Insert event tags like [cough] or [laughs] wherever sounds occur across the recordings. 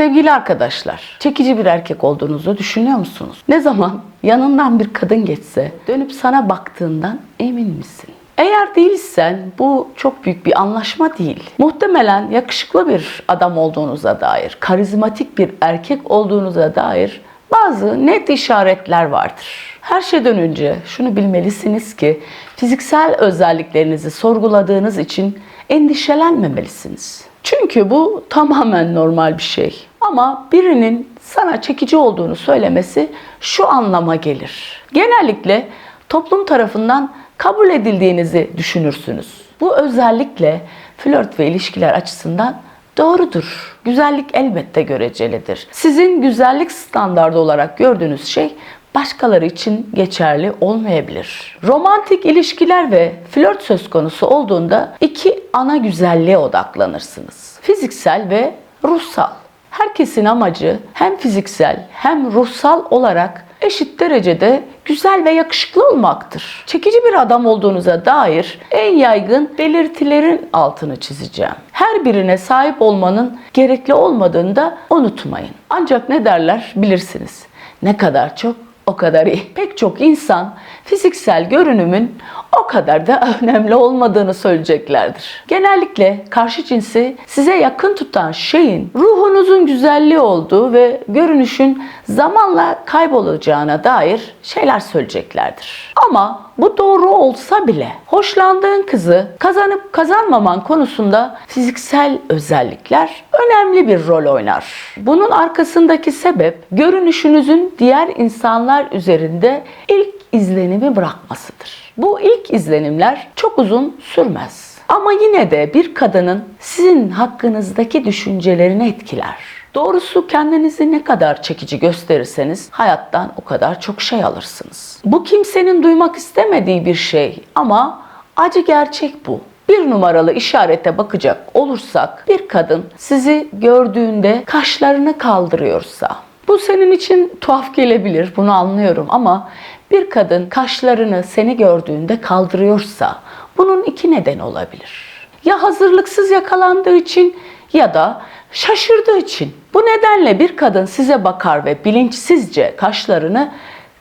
Sevgili arkadaşlar, çekici bir erkek olduğunuzu düşünüyor musunuz? Ne zaman yanından bir kadın geçse dönüp sana baktığından emin misin? Eğer değilsen bu çok büyük bir anlaşma değil. Muhtemelen yakışıklı bir adam olduğunuza dair, karizmatik bir erkek olduğunuza dair bazı net işaretler vardır. Her şeyden önce şunu bilmelisiniz ki fiziksel özelliklerinizi sorguladığınız için endişelenmemelisiniz. Çünkü bu tamamen normal bir şey. Ama birinin sana çekici olduğunu söylemesi şu anlama gelir. Genellikle toplum tarafından kabul edildiğinizi düşünürsünüz. Bu özellikle flört ve ilişkiler açısından doğrudur. Güzellik elbette görecelidir. Sizin güzellik standardı olarak gördüğünüz şey başkaları için geçerli olmayabilir. Romantik ilişkiler ve flört söz konusu olduğunda iki ana güzelliğe odaklanırsınız. Fiziksel ve ruhsal. Herkesin amacı hem fiziksel hem ruhsal olarak eşit derecede güzel ve yakışıklı olmaktır. Çekici bir adam olduğunuza dair en yaygın belirtilerin altını çizeceğim. Her birine sahip olmanın gerekli olmadığını da unutmayın. Ancak ne derler bilirsiniz. Ne kadar çok o kadar iyi. Pek çok insan fiziksel görünümün o kadar da [laughs] önemli olmadığını söyleyeceklerdir. Genellikle karşı cinsi size yakın tutan şeyin ruhunuzun güzelliği olduğu ve görünüşün zamanla kaybolacağına dair şeyler söyleyeceklerdir. Ama bu doğru olsa bile hoşlandığın kızı kazanıp kazanmaman konusunda fiziksel özellikler önemli bir rol oynar. Bunun arkasındaki sebep görünüşünüzün diğer insanlar üzerinde ilk izlenimi bırakmasıdır. Bu ilk izlenimler çok uzun sürmez. Ama yine de bir kadının sizin hakkınızdaki düşüncelerini etkiler. Doğrusu kendinizi ne kadar çekici gösterirseniz hayattan o kadar çok şey alırsınız. Bu kimsenin duymak istemediği bir şey ama acı gerçek bu. Bir numaralı işarete bakacak olursak bir kadın sizi gördüğünde kaşlarını kaldırıyorsa bu senin için tuhaf gelebilir bunu anlıyorum ama bir kadın kaşlarını seni gördüğünde kaldırıyorsa bunun iki nedeni olabilir. Ya hazırlıksız yakalandığı için ya da şaşırdığı için. Bu nedenle bir kadın size bakar ve bilinçsizce kaşlarını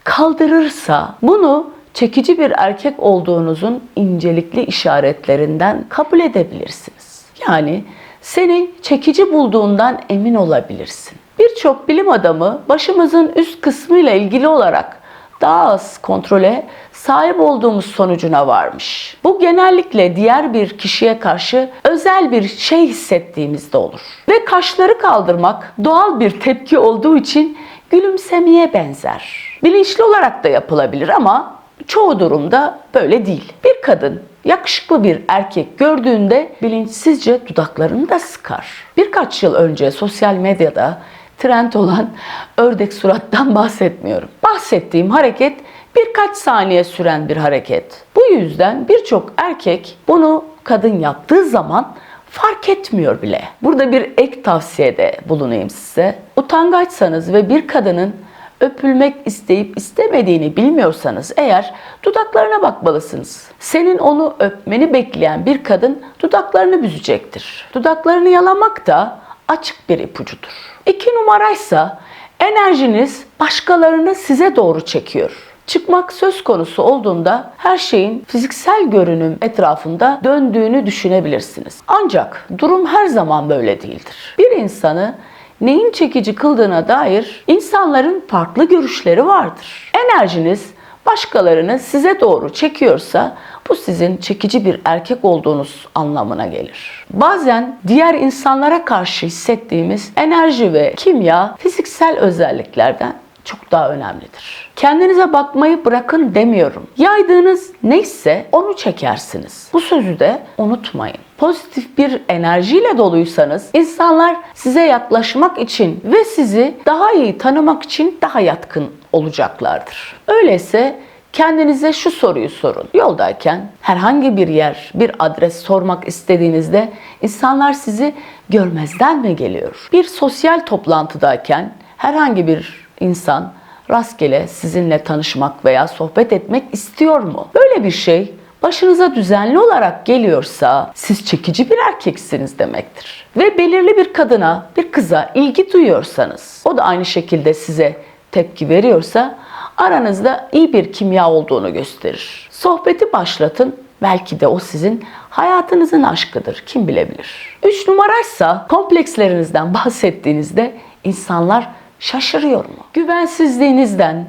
kaldırırsa bunu çekici bir erkek olduğunuzun incelikli işaretlerinden kabul edebilirsiniz. Yani seni çekici bulduğundan emin olabilirsin. Birçok bilim adamı başımızın üst kısmıyla ilgili olarak daha az kontrole sahip olduğumuz sonucuna varmış. Bu genellikle diğer bir kişiye karşı özel bir şey hissettiğimizde olur. Ve kaşları kaldırmak doğal bir tepki olduğu için gülümsemeye benzer. Bilinçli olarak da yapılabilir ama çoğu durumda böyle değil. Bir kadın yakışıklı bir erkek gördüğünde bilinçsizce dudaklarını da sıkar. Birkaç yıl önce sosyal medyada trend olan ördek surattan [laughs] bahsetmiyorum. Bahsettiğim hareket birkaç saniye süren bir hareket. Bu yüzden birçok erkek bunu kadın yaptığı zaman fark etmiyor bile. Burada bir ek tavsiyede bulunayım size. Utangaçsanız ve bir kadının öpülmek isteyip istemediğini bilmiyorsanız eğer dudaklarına bakmalısınız. Senin onu öpmeni bekleyen bir kadın dudaklarını büzecektir. Dudaklarını yalamak da açık bir ipucudur. İki numaraysa enerjiniz başkalarını size doğru çekiyor. Çıkmak söz konusu olduğunda her şeyin fiziksel görünüm etrafında döndüğünü düşünebilirsiniz. Ancak durum her zaman böyle değildir. Bir insanı neyin çekici kıldığına dair insanların farklı görüşleri vardır. Enerjiniz başkalarını size doğru çekiyorsa bu sizin çekici bir erkek olduğunuz anlamına gelir. Bazen diğer insanlara karşı hissettiğimiz enerji ve kimya fiziksel özelliklerden çok daha önemlidir. Kendinize bakmayı bırakın demiyorum. Yaydığınız neyse onu çekersiniz. Bu sözü de unutmayın. Pozitif bir enerjiyle doluysanız insanlar size yaklaşmak için ve sizi daha iyi tanımak için daha yatkın olacaklardır. Öyleyse Kendinize şu soruyu sorun. Yoldayken herhangi bir yer, bir adres sormak istediğinizde insanlar sizi görmezden mi geliyor? Bir sosyal toplantıdayken herhangi bir insan rastgele sizinle tanışmak veya sohbet etmek istiyor mu? Böyle bir şey başınıza düzenli olarak geliyorsa siz çekici bir erkeksiniz demektir. Ve belirli bir kadına, bir kıza ilgi duyuyorsanız, o da aynı şekilde size tepki veriyorsa aranızda iyi bir kimya olduğunu gösterir. Sohbeti başlatın, belki de o sizin hayatınızın aşkıdır, kim bilebilir. Üç numaraysa komplekslerinizden bahsettiğinizde insanlar şaşırıyor mu? Güvensizliğinizden,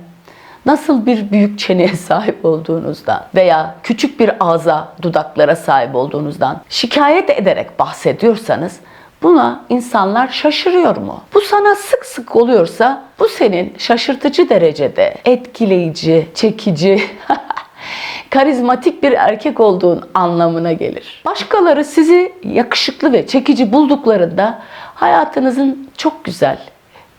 nasıl bir büyük çeneye [laughs] sahip olduğunuzdan veya küçük bir ağza, dudaklara sahip olduğunuzdan şikayet ederek bahsediyorsanız buna insanlar şaşırıyor mu? Bu sana sık sık oluyorsa bu senin şaşırtıcı derecede etkileyici, çekici, [laughs] karizmatik bir erkek olduğun anlamına gelir. Başkaları sizi yakışıklı ve çekici bulduklarında hayatınızın çok güzel,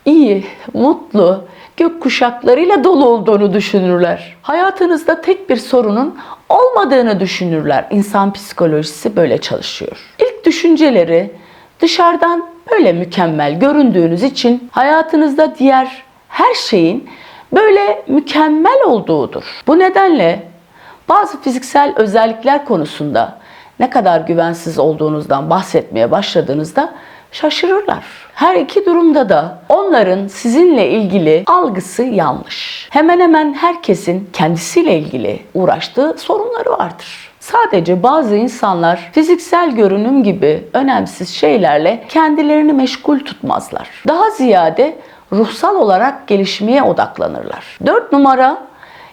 iyi, mutlu, gök kuşaklarıyla dolu olduğunu düşünürler. Hayatınızda tek bir sorunun olmadığını düşünürler. İnsan psikolojisi böyle çalışıyor. İlk düşünceleri dışarıdan böyle mükemmel göründüğünüz için hayatınızda diğer her şeyin böyle mükemmel olduğudur. Bu nedenle bazı fiziksel özellikler konusunda ne kadar güvensiz olduğunuzdan bahsetmeye başladığınızda şaşırırlar. Her iki durumda da onların sizinle ilgili algısı yanlış. Hemen hemen herkesin kendisiyle ilgili uğraştığı sorunları vardır. Sadece bazı insanlar fiziksel görünüm gibi önemsiz şeylerle kendilerini meşgul tutmazlar. Daha ziyade ruhsal olarak gelişmeye odaklanırlar. 4 numara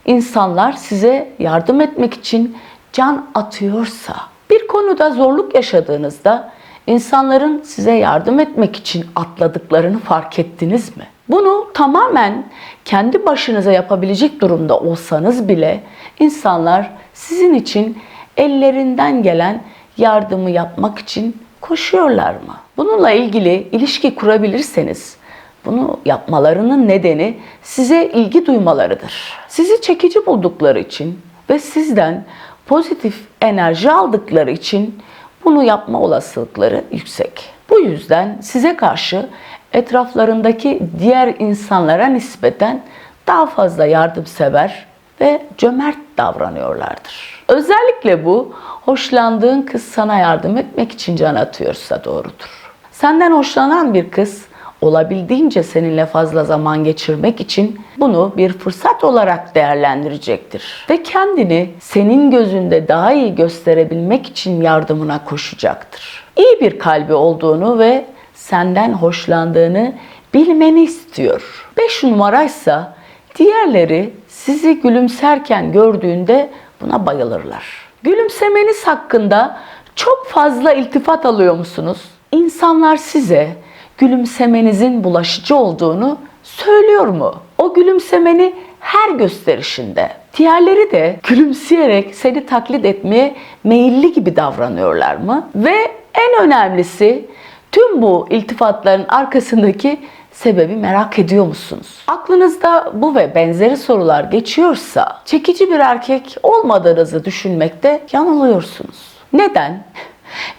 insanlar size yardım etmek için can atıyorsa, bir konuda zorluk yaşadığınızda insanların size yardım etmek için atladıklarını fark ettiniz mi? Bunu tamamen kendi başınıza yapabilecek durumda olsanız bile insanlar sizin için ellerinden gelen yardımı yapmak için koşuyorlar mı? Bununla ilgili ilişki kurabilirseniz bunu yapmalarının nedeni size ilgi duymalarıdır. Sizi çekici buldukları için ve sizden pozitif enerji aldıkları için bunu yapma olasılıkları yüksek. Bu yüzden size karşı etraflarındaki diğer insanlara nispeten daha fazla yardımsever ve cömert davranıyorlardır. Özellikle bu hoşlandığın kız sana yardım etmek için can atıyorsa doğrudur. Senden hoşlanan bir kız olabildiğince seninle fazla zaman geçirmek için bunu bir fırsat olarak değerlendirecektir. Ve kendini senin gözünde daha iyi gösterebilmek için yardımına koşacaktır. İyi bir kalbi olduğunu ve senden hoşlandığını bilmeni istiyor. 5 numaraysa diğerleri sizi gülümserken gördüğünde buna bayılırlar. Gülümsemeniz hakkında çok fazla iltifat alıyor musunuz? İnsanlar size gülümsemenizin bulaşıcı olduğunu söylüyor mu? O gülümsemeni her gösterişinde. Diğerleri de gülümseyerek seni taklit etmeye meyilli gibi davranıyorlar mı? Ve en önemlisi tüm bu iltifatların arkasındaki sebebi merak ediyor musunuz? Aklınızda bu ve benzeri sorular geçiyorsa çekici bir erkek olmadığınızı düşünmekte yanılıyorsunuz. Neden?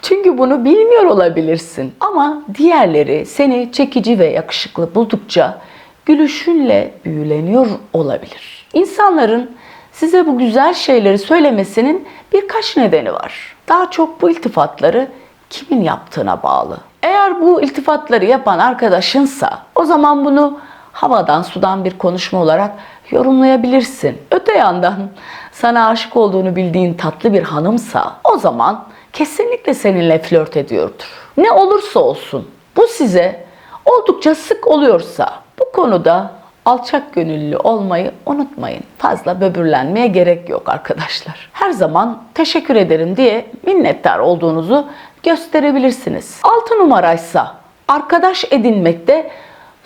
Çünkü bunu bilmiyor olabilirsin. Ama diğerleri seni çekici ve yakışıklı buldukça gülüşünle büyüleniyor olabilir. İnsanların size bu güzel şeyleri söylemesinin birkaç nedeni var. Daha çok bu iltifatları kimin yaptığına bağlı. Eğer bu iltifatları yapan arkadaşınsa o zaman bunu havadan sudan bir konuşma olarak yorumlayabilirsin. Öte yandan sana aşık olduğunu bildiğin tatlı bir hanımsa o zaman kesinlikle seninle flört ediyordur. Ne olursa olsun bu size oldukça sık oluyorsa bu konuda alçak gönüllü olmayı unutmayın. Fazla böbürlenmeye gerek yok arkadaşlar. Her zaman teşekkür ederim diye minnettar olduğunuzu gösterebilirsiniz. 6 numaraysa arkadaş edinmekte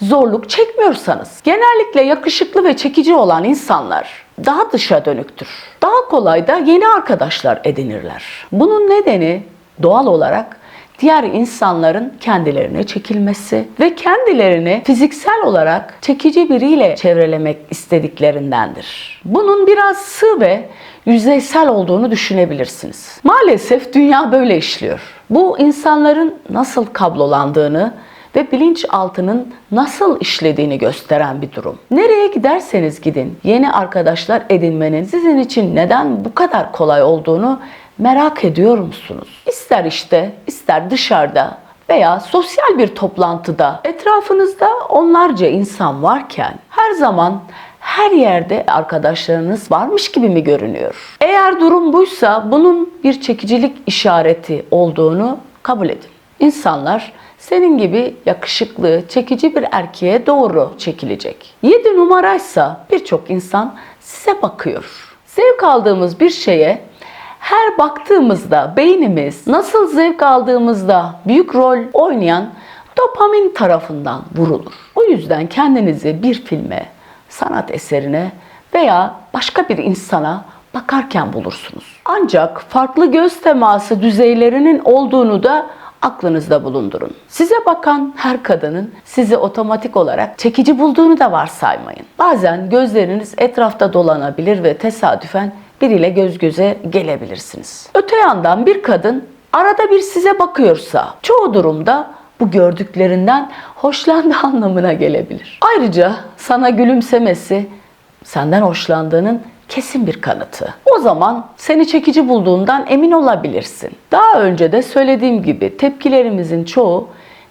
zorluk çekmiyorsanız genellikle yakışıklı ve çekici olan insanlar daha dışa dönüktür. Daha kolay da yeni arkadaşlar edinirler. Bunun nedeni doğal olarak diğer insanların kendilerine çekilmesi ve kendilerini fiziksel olarak çekici biriyle çevrelemek istediklerindendir. Bunun biraz sığ ve yüzeysel olduğunu düşünebilirsiniz. Maalesef dünya böyle işliyor. Bu insanların nasıl kablolandığını ve bilinçaltının nasıl işlediğini gösteren bir durum. Nereye giderseniz gidin, yeni arkadaşlar edinmenin sizin için neden bu kadar kolay olduğunu merak ediyor musunuz? İster işte, ister dışarıda veya sosyal bir toplantıda etrafınızda onlarca insan varken her zaman her yerde arkadaşlarınız varmış gibi mi görünüyor? Eğer durum buysa bunun bir çekicilik işareti olduğunu kabul edin. İnsanlar senin gibi yakışıklı, çekici bir erkeğe doğru çekilecek. 7 numaraysa birçok insan size bakıyor. Zevk aldığımız bir şeye her baktığımızda beynimiz nasıl zevk aldığımızda büyük rol oynayan dopamin tarafından vurulur. O yüzden kendinizi bir filme, sanat eserine veya başka bir insana bakarken bulursunuz. Ancak farklı göz teması düzeylerinin olduğunu da aklınızda bulundurun. Size bakan her kadının sizi otomatik olarak çekici bulduğunu da varsaymayın. Bazen gözleriniz etrafta dolanabilir ve tesadüfen biriyle göz göze gelebilirsiniz. Öte yandan bir kadın arada bir size bakıyorsa çoğu durumda bu gördüklerinden hoşlandığı [laughs] anlamına gelebilir. Ayrıca sana gülümsemesi senden hoşlandığının kesin bir kanıtı. O zaman seni çekici bulduğundan emin olabilirsin. Daha önce de söylediğim gibi tepkilerimizin çoğu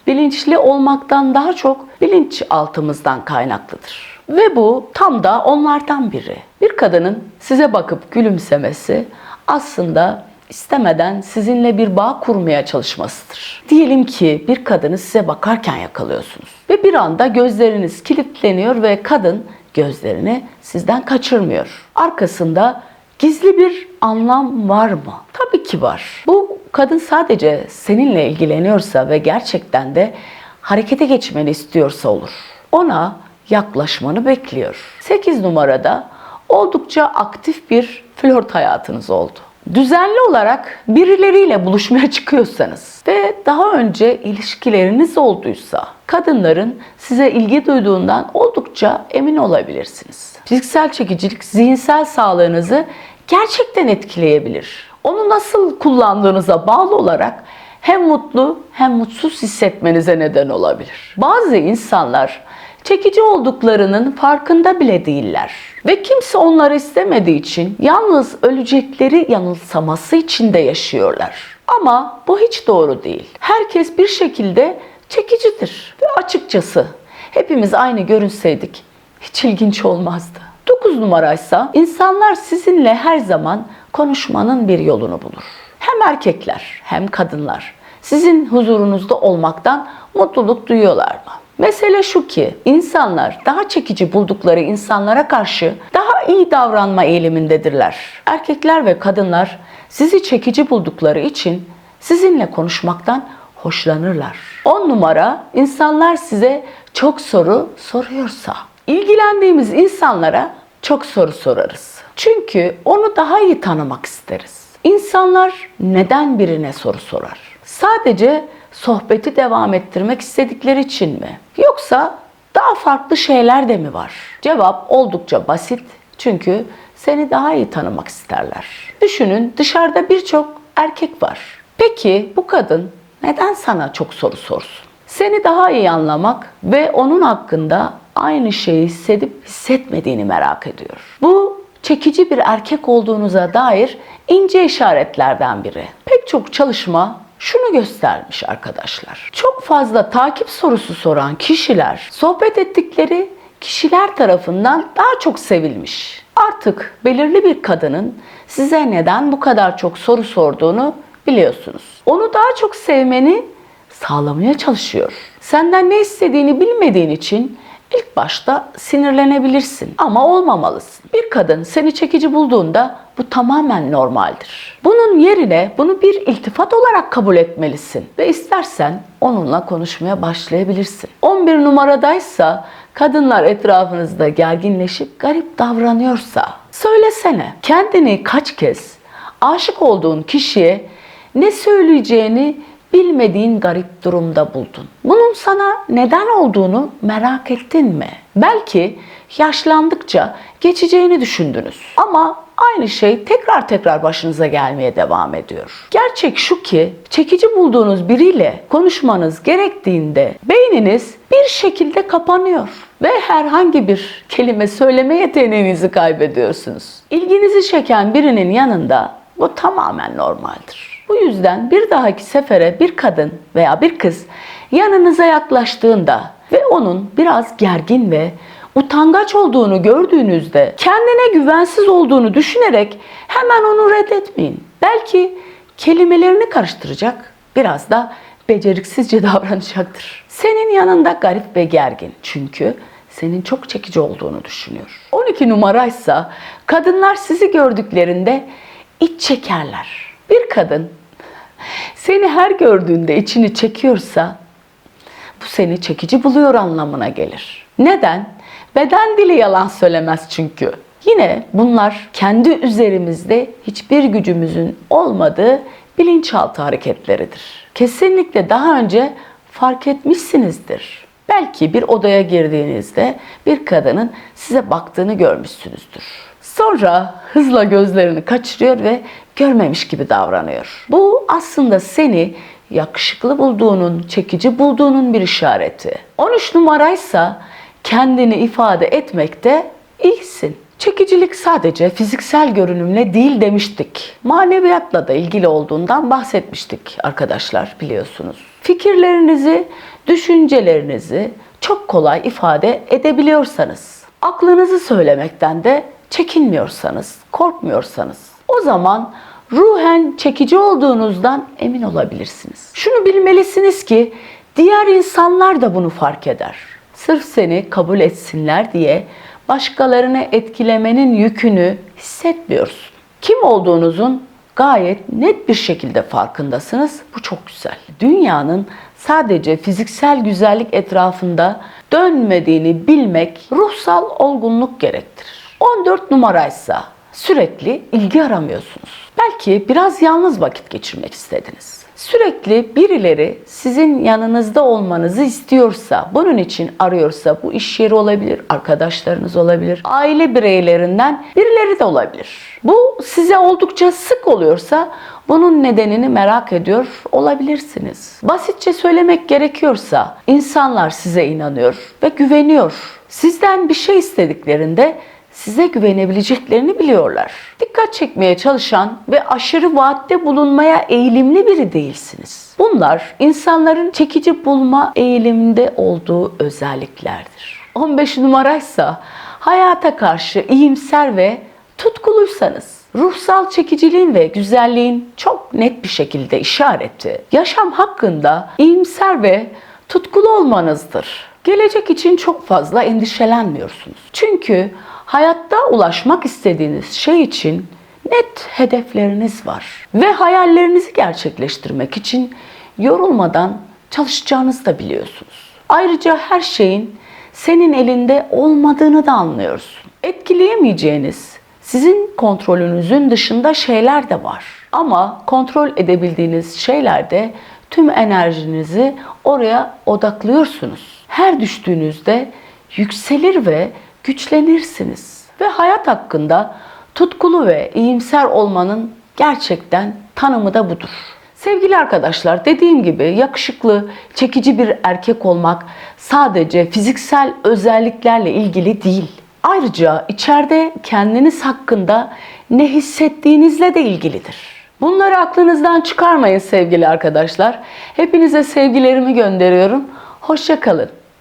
bilinçli olmaktan daha çok bilinç altımızdan kaynaklıdır. Ve bu tam da onlardan biri. Bir kadının size bakıp gülümsemesi aslında istemeden sizinle bir bağ kurmaya çalışmasıdır. Diyelim ki bir kadını size bakarken yakalıyorsunuz ve bir anda gözleriniz kilitleniyor ve kadın gözlerini sizden kaçırmıyor. Arkasında gizli bir anlam var mı? Tabii ki var. Bu kadın sadece seninle ilgileniyorsa ve gerçekten de harekete geçmeni istiyorsa olur. Ona yaklaşmanı bekliyor. 8 numarada oldukça aktif bir flört hayatınız oldu. Düzenli olarak birileriyle buluşmaya [laughs] çıkıyorsanız ve daha önce ilişkileriniz olduysa kadınların size ilgi duyduğundan oldukça emin olabilirsiniz. Fiziksel çekicilik zihinsel sağlığınızı gerçekten etkileyebilir. Onu nasıl kullandığınıza bağlı olarak hem mutlu hem mutsuz hissetmenize neden olabilir. Bazı insanlar çekici olduklarının farkında bile değiller. Ve kimse onları istemediği için yalnız ölecekleri yanılsaması içinde yaşıyorlar. Ama bu hiç doğru değil. Herkes bir şekilde çekicidir. Ve açıkçası hepimiz aynı görünseydik hiç ilginç olmazdı. 9 numaraysa insanlar sizinle her zaman konuşmanın bir yolunu bulur. Hem erkekler hem kadınlar sizin huzurunuzda olmaktan mutluluk duyuyorlar mı? Mesele şu ki insanlar daha çekici buldukları insanlara karşı daha iyi davranma eğilimindedirler. Erkekler ve kadınlar sizi çekici buldukları için sizinle konuşmaktan hoşlanırlar. 10 numara insanlar size çok soru soruyorsa. İlgilendiğimiz insanlara çok soru sorarız. Çünkü onu daha iyi tanımak isteriz. İnsanlar neden birine soru sorar? Sadece sohbeti devam ettirmek istedikleri için mi? Yoksa daha farklı şeyler de mi var? Cevap oldukça basit. Çünkü seni daha iyi tanımak isterler. Düşünün dışarıda birçok erkek var. Peki bu kadın neden sana çok soru sorsun? Seni daha iyi anlamak ve onun hakkında aynı şeyi hissedip hissetmediğini merak ediyor. Bu çekici bir erkek olduğunuza dair ince işaretlerden biri. Pek çok çalışma şunu göstermiş arkadaşlar. Çok fazla takip sorusu soran kişiler sohbet ettikleri kişiler tarafından daha çok sevilmiş. Artık belirli bir kadının size neden bu kadar çok soru sorduğunu biliyorsunuz. Onu daha çok sevmeni sağlamaya çalışıyor. Senden ne istediğini bilmediğin için ilk başta sinirlenebilirsin ama olmamalısın. Bir kadın seni çekici bulduğunda bu tamamen normaldir. Bunun yerine bunu bir iltifat olarak kabul etmelisin ve istersen onunla konuşmaya başlayabilirsin. 11 numaradaysa kadınlar etrafınızda gerginleşip garip davranıyorsa söylesene kendini kaç kez aşık olduğun kişiye ne söyleyeceğini bilmediğin garip durumda buldun. Bunun sana neden olduğunu merak ettin mi? Belki yaşlandıkça geçeceğini düşündünüz. Ama aynı şey tekrar tekrar başınıza gelmeye devam ediyor. Gerçek şu ki çekici bulduğunuz biriyle konuşmanız gerektiğinde beyniniz bir şekilde kapanıyor ve herhangi bir kelime söyleme yeteneğinizi kaybediyorsunuz. İlginizi çeken birinin yanında bu tamamen normaldir. Bu yüzden bir dahaki sefere bir kadın veya bir kız yanınıza yaklaştığında ve onun biraz gergin ve utangaç olduğunu gördüğünüzde kendine güvensiz olduğunu düşünerek hemen onu reddetmeyin. Belki kelimelerini karıştıracak, biraz da beceriksizce [laughs] davranacaktır. Senin yanında garip ve gergin çünkü senin çok çekici olduğunu düşünüyor. 12 numaraysa kadınlar sizi gördüklerinde iç çekerler. Bir kadın seni her gördüğünde içini çekiyorsa bu seni çekici buluyor anlamına gelir. Neden? Beden dili yalan söylemez çünkü. Yine bunlar kendi üzerimizde hiçbir gücümüzün olmadığı bilinçaltı hareketleridir. Kesinlikle daha önce fark etmişsinizdir. Belki bir odaya girdiğinizde bir kadının size baktığını görmüşsünüzdür. Sonra hızla gözlerini kaçırıyor ve görmemiş gibi davranıyor. Bu aslında seni yakışıklı bulduğunun, çekici bulduğunun bir işareti. 13 numaraysa kendini ifade etmekte iyisin. Çekicilik sadece fiziksel görünümle değil demiştik. Maneviyatla da ilgili olduğundan bahsetmiştik arkadaşlar biliyorsunuz. Fikirlerinizi, düşüncelerinizi çok kolay ifade edebiliyorsanız, aklınızı söylemekten de çekinmiyorsanız, korkmuyorsanız o zaman ruhen çekici olduğunuzdan emin olabilirsiniz. Şunu bilmelisiniz ki diğer insanlar da bunu fark eder. Sırf seni kabul etsinler diye başkalarını etkilemenin yükünü hissetmiyorsun. Kim olduğunuzun gayet net bir şekilde farkındasınız. Bu çok güzel. Dünyanın sadece fiziksel güzellik etrafında dönmediğini bilmek ruhsal olgunluk gerektirir. 14 numaraysa sürekli ilgi aramıyorsunuz. Belki biraz yalnız vakit geçirmek istediniz. Sürekli birileri sizin yanınızda olmanızı istiyorsa, bunun için arıyorsa bu iş yeri olabilir, arkadaşlarınız olabilir, aile bireylerinden birileri de olabilir. Bu size oldukça sık oluyorsa bunun nedenini merak ediyor olabilirsiniz. Basitçe söylemek gerekiyorsa insanlar size inanıyor ve güveniyor. Sizden bir şey istediklerinde size güvenebileceklerini biliyorlar. Dikkat çekmeye çalışan ve aşırı vaatte bulunmaya eğilimli biri değilsiniz. Bunlar insanların çekici bulma eğiliminde olduğu özelliklerdir. 15 numaraysa hayata karşı iyimser ve tutkuluysanız, ruhsal çekiciliğin ve güzelliğin çok net bir şekilde işareti, yaşam hakkında iyimser ve tutkulu olmanızdır. Gelecek için çok fazla endişelenmiyorsunuz. Çünkü hayatta ulaşmak istediğiniz şey için net hedefleriniz var. Ve hayallerinizi gerçekleştirmek için yorulmadan çalışacağınızı da biliyorsunuz. Ayrıca her şeyin senin elinde olmadığını da anlıyorsun. Etkileyemeyeceğiniz, sizin kontrolünüzün dışında şeyler de var. Ama kontrol edebildiğiniz şeylerde tüm enerjinizi oraya odaklıyorsunuz. Her düştüğünüzde yükselir ve güçlenirsiniz. Ve hayat hakkında tutkulu ve iyimser olmanın gerçekten tanımı da budur. Sevgili arkadaşlar dediğim gibi yakışıklı, çekici bir erkek olmak sadece fiziksel özelliklerle ilgili değil. Ayrıca içeride kendiniz hakkında ne hissettiğinizle de ilgilidir. Bunları aklınızdan çıkarmayın sevgili arkadaşlar. Hepinize sevgilerimi gönderiyorum. Hoşça kalın.